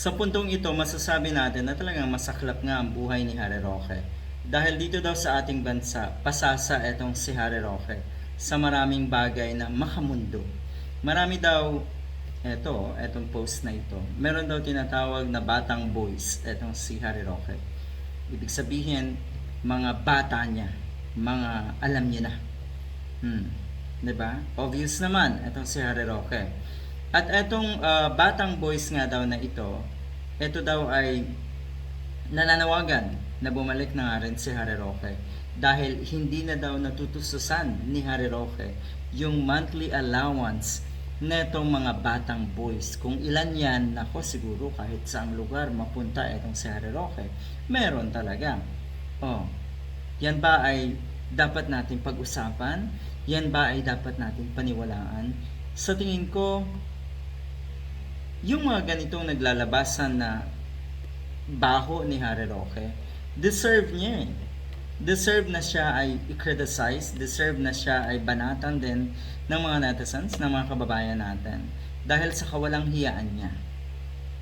Sa puntong ito, masasabi natin na talagang masaklap nga ang buhay ni Harry Roque. Dahil dito daw sa ating bansa, pasasa etong si Harry Roque sa maraming bagay na makamundo. Marami daw, eto, etong post na ito, meron daw tinatawag na batang boys, etong si Harry Roque. Ibig sabihin, mga bata niya, mga alam niya na. Hmm. 'Di ba? Obvious naman itong si Harry Roque. At etong ah, batang boys nga daw na ito, ito daw ay nananawagan na bumalik na nga rin si Harry Roque dahil hindi na daw natutususan ni Harry Roque yung monthly allowance netong mga batang boys. Kung ilan yan, nako siguro kahit saang lugar mapunta itong si Harry Roque, meron talaga. Oh, yan ba ay dapat natin pag-usapan? Yan ba ay dapat natin paniwalaan? Sa tingin ko, yung mga ganitong naglalabasan na baho ni Harry Roque, deserve niya eh. Deserve na siya ay i-criticize, deserve na siya ay banatan din ng mga netizens, ng mga kababayan natin. Dahil sa kawalang hiyaan niya.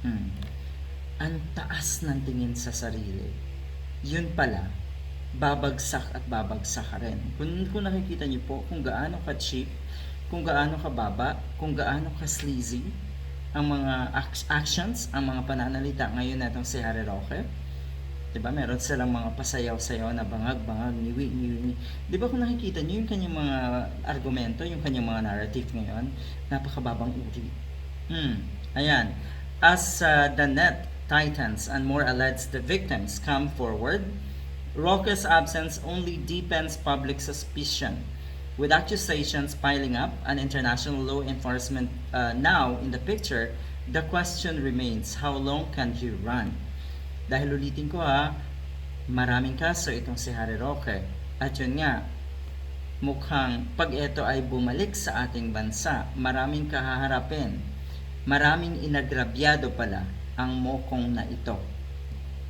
Hmm. Ang taas ng tingin sa sarili. Yun pala, babagsak at babagsak ka rin. Kung, kung nakikita niyo po kung gaano ka cheap, kung gaano ka baba, kung gaano ka sleazy, ang mga ac- actions, ang mga pananalita ngayon natong si Harry Roque, 'di ba? Meron silang mga pasayaw-sayaw na bangag-bangag, niwi, niwi. 'Di ba kung nakikita niyo yung kanyang mga argumento, yung kanyang mga narrative ngayon, napakababang uri. Hmm, ayan. As uh, the net titans and more alleged victims come forward, Roque's absence only deepens public suspicion. With accusations piling up and international law enforcement uh, now in the picture, the question remains, how long can he run? Dahil ulitin ko ha, maraming kaso itong si Harry Roque. At yun nga, mukhang pag ito ay bumalik sa ating bansa, maraming kahaharapin. Maraming inagrabyado pala ang mokong na ito.